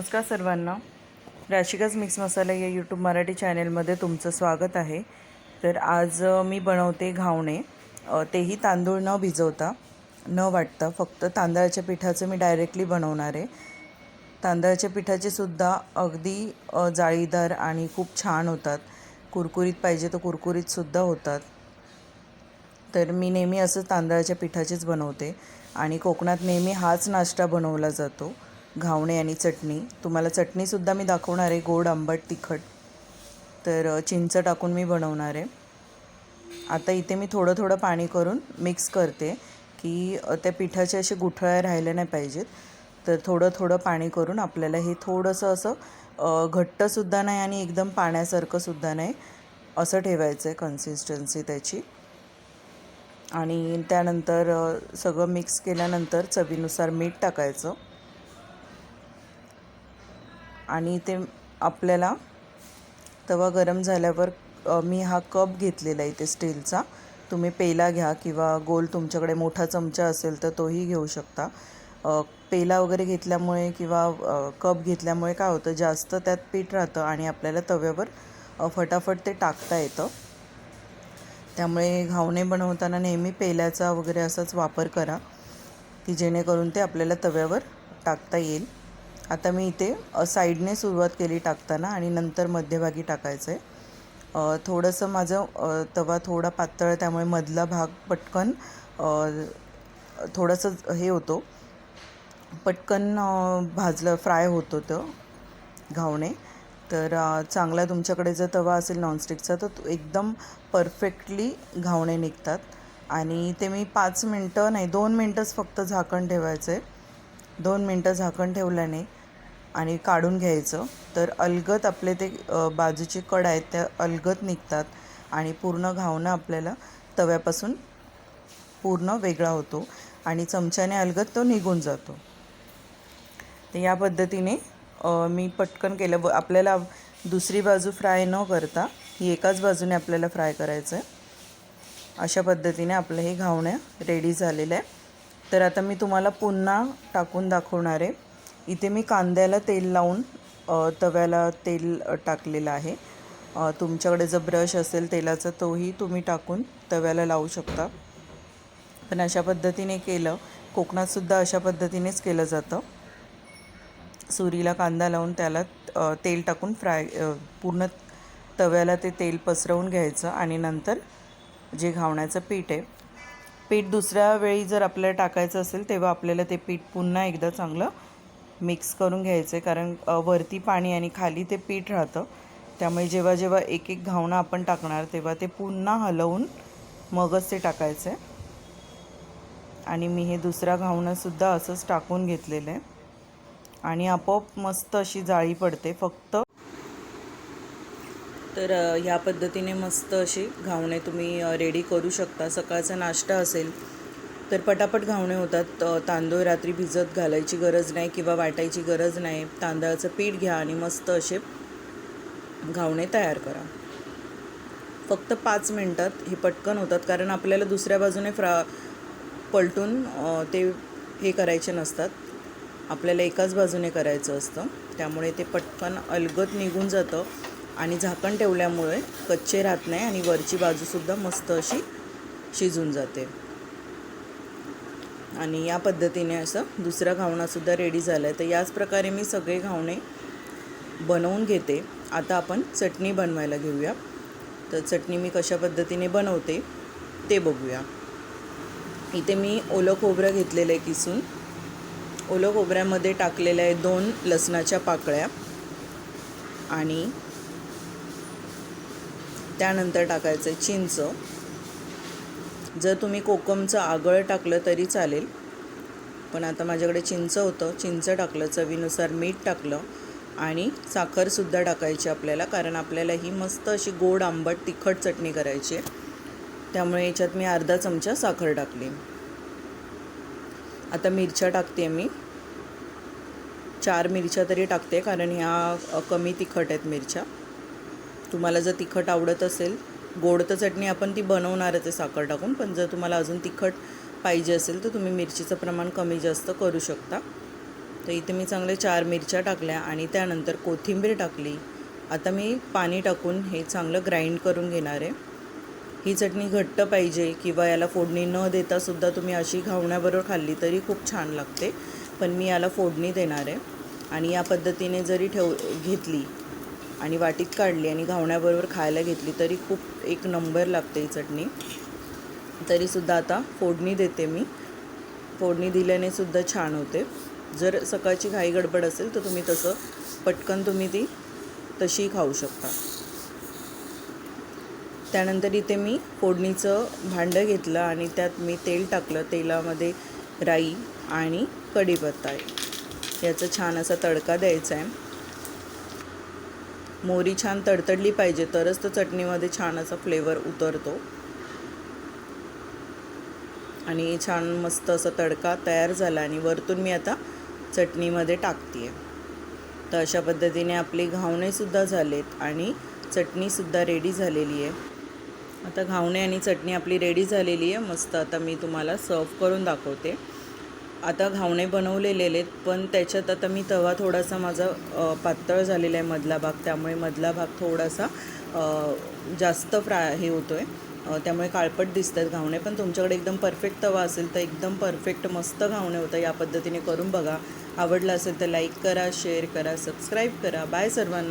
नमस्कार सर्वांना. राशिकाच मिक्स मसाला या यूट्यूब मराठी चॅनेलमध्ये तुमचं स्वागत आहे. तर आज मी बनवते घावणे. तेही तांदूळ न भिजवता न वाटता फक्त तांदळाच्या पिठाचं मी डायरेक्टली बनवणार आहे. तांदळाच्या पिठाचे सुद्धा अगदी जाळीदार आणि खूप छान होतात. कुरकुरीत पाहिजे तर कुरकुरीतसुद्धा होतात. तर मी नेहमी असं तांदळाच्या पिठाचेच बनवते. आणि कोकणात नेहमी हाच नाश्ता बनवला जातो. घावणे आणि चटणी. तुम्हाला चटणीसुद्धा मी दाखवणार आहे. गोड आंबट तिखट. तर चिंच टाकून मी बनवणार आहे. आता इथे मी थोडं थोडं पाणी करून मिक्स करते की त्या पिठाचे असे गुठळ्या राहिले नाही पाहिजेत. तर थोडं थोडं पाणी करून आपल्याला हे थोडंसं असं घट्टसुद्धा नाही आणि एकदम पाण्यासारखंसुद्धा नाही असं ठेवायचं आहे कन्सिस्टन्सी त्याची. आणि त्यानंतर सगळं मिक्स केल्यानंतर चवीनुसार मीठ टाकायचं. आणि ते आपल्याला तवा गरम झाल्यावर मी हा कप घेतलेला आहे इथे स्टीलचा. तुम्ही पेला घ्या किंवा गोल तुमच्याकडे मोठा चमचा असेल तर तोही घेऊ शकता. पेला वगैरे घेतल्यामुळे किंवा कप घेतल्यामुळे काय होतं जास्त त्यात पीठ राहतं आणि आपल्याला तव्यावर फटाफट ते टाकता येतं. त्यामुळे घावणे बनवताना नेहमी पेल्याचा वगैरे असाच वापर करा की जेणेकरून ते आपल्याला तव्यावर टाकता येईल. आता मी इथे साईडने सुरुवात केली टाकताना आणि नंतर मध्यभागी टाकायचं आहे थोडंसं माझं तवा थोडा पातळ आहे त्यामुळे मधला भाग पटकन थोडंसं हे होतो. पटकन भाजलं फ्राय होत होतं घावणे. तर चांगला तुमच्याकडे जर तवा असेल नॉनस्टिकचा तर तो एकदम परफेक्टली घावणे निघतात. आणि ते मी पाच मिनटं नाही दोन मिनटंच फक्त झाकण ठेवायचं आहे दोन मिनटं झाकण ठेवल्याने आणि काढून घ्यायचं. तर अलगत आपले ते बाजूचे कड आहेत त्या अलगत निघतात आणि पूर्ण घावणं आपल्याला तव्यापासून पूर्ण वेगळा होतो आणि चमच्याने अलगत तो निघून जातो. तर या पद्धतीने मी पटकन केलं. व आपल्याला दुसरी बाजू फ्राय न करता ही एकाच बाजूने आपल्याला फ्राय करायचं आहे. अशा पद्धतीने आपलं हे घावणं रेडी झालेलं आहे. तर आता मी तुम्हाला पुन्हा टाकून दाखवणार आहे. इथे मी कांद्याला तेल लावून तव्याला तेल टाकलेलं आहे. तुमच्याकडे जर ब्रश असेल तेलाचा तोही तुम्ही टाकून तव्याला लावू शकता. पण अशा पद्धतीने केलं कोकणातसुद्धा अशा पद्धतीनेच केलं जातं. सुरीला कांदा लावून त्याला तेल टाकून फ्राय पूर्ण तव्याला ते तेल पसरवून घ्यायचं आणि नंतर जे घावण्याचं पीठ आहे पीठ दुसऱ्या वेळी जर आपल्याला टाकायचं असेल तेव्हा आपल्याला ते पीठ पुन्हा एकदा चांगलं मिक्स करून घ्यायचं आहे कारण वरती पाणी आणि खाली ते पीठ राहतं. त्यामुळे जेव्हा जेव्हा एक एक घावणं आपण टाकणार तेव्हा ते पुन्हा हलवून मगच ते टाकायचं. आहे आणि मी हे दुसरा घावणंसुद्धा असंच टाकून घेतलेलं. आहे आणि आपोआप मस्त अशी जाळी पडते फक्त तर ह्या पद्धतीने मस्त अशी घावणे तुम्ही रेडी करू शकता. सकाळचा नाश्ता असेल तर पटापट घावणे होतात. तांदूळ रात्री भिजत घालायची गरज नाही किंवा वाटायची गरज नाही. तांदळाचं पीठ घ्या आणि मस्त असे घावणे तयार करा. फक्त पाच मिनटात हे पटकन होतात. कारण आपल्याला दुसऱ्या बाजूने फ्रा पलटून ते हे करायचे नसतात. आपल्याला एकाच बाजूने करायचं असतं. त्यामुळे ते पटकन अलगत निघून जातं आणि झाकण ठेवल्यामुळे कच्चे राहत नाही आणि वरची बाजूसुद्धा मस्त अशी शिजून जाते. आणि या पद्धतीने असं दुसरा घावणासुद्धा रेडी झाला आहे तर याच प्रकारे मी सगळे घावणे बनवून घेते. आता आपण चटणी बनवायला घेऊया. तर चटणी मी कशा पद्धतीने बनवते ते बघूया. इथे मी ओलं खोबरं घेतलेलं आहे किसून. ओलं खोबऱ्यामध्ये टाकलेल्या आहे दोन लसणाच्या पाकळ्या. आणि त्यानंतर टाकायचं आहे चिंच. जर तुम्ही कोकमचं आगळ टाकलं तरी चालेल. पण आता माझ्याकडे चिंच होतं. चिंच टाकलं चवीनुसार मीठ टाकलं आणि साखरसुद्धा टाकायची आपल्याला कारण आपल्याला ही मस्त अशी गोड आंबट तिखट चटणी करायची आहे. त्यामुळे याच्यात मी अर्धा चमचा साखर टाकली. आता मिरच्या टाकते मी. चार मिरच्या तरी टाकते कारण ह्या कमी तिखट आहेत मिरच्या. तुम्हाला जर तिखट आवडत असेल गोड तर चटणी आपण ती बनवणारच आहे साखर टाकून पण जर तुम्हाला अजून तिखट पाहिजे असेल तर तुम्ही मिरचीचं प्रमाण कमी जास्त करू शकता. तर इथे मी चांगले चार मिरच्या टाकल्या आणि त्यानंतर कोथिंबीर टाकली. आता मी पाणी टाकून हे चांगलं ग्राइंड करून घेणार आहे. ही चटणी घट्ट पाहिजे किंवा याला फोडणी न देता सुद्धा तुम्ही अशी घावण्याबरोबर खाल्ली तरी खूप छान लागते. पण मी याला फोडणी देणार आहे. आणि या पद्धतीने जरी ठेव घेतली आणि वाटीत काढली आणि घावण्याबरोबर खायला घेतली तरी खूप एक नंबर लागते ही चटणी. तरीसुद्धा आता फोडणी देते मी. फोडणी दिल्याने सुद्धा छान होते. जर सकाळची घाई गडबड असेल तर तुम्ही तसं पटकन तुम्ही ती तशी खाऊ शकता. त्यानंतर इथे मी फोडणीचं भांडं घेतलं आणि त्यात मी तेल टाकलं. तेलामध्ये राई आणि कढीपत्ता आहे. याचा छान असा तडका द्यायचा आहे. मोरी छान तडतडली पाहिजे तरच तर चटणीमध्ये छान असा फ्लेवर उतरतो. आणि छान मस्त असा तडका तयार झाला आणि वरतून मी आता चटणीमध्ये टाकते तर अशा पद्धतीने आपले घावणेसुद्धा झालेत आणि चटणीसुद्धा रेडी झालेली आहे. आता घावणे आणि चटणी आपली रेडी झालेली आहे. मस्त आता मी तुम्हाला सर्व करून दाखवते. आता घावणे बनवलेले आहेत पण त्याच्यात आता मी तवा थोडासा माझा पातळ झालेला आहे मधला भाग. त्यामुळे मधला भाग थोडासा जास्त फ्राय हे होतो आहे त्यामुळे काळपट दिसत आहेत घावणे पण तुमच्याकडे एकदम परफेक्ट तवा असेल तर एकदम परफेक्ट मस्त घावणे होतं. या पद्धतीने करून बघा. आवडलं असेल तर लाईक करा शेअर करा सबस्क्राईब करा. बाय सर्वांना.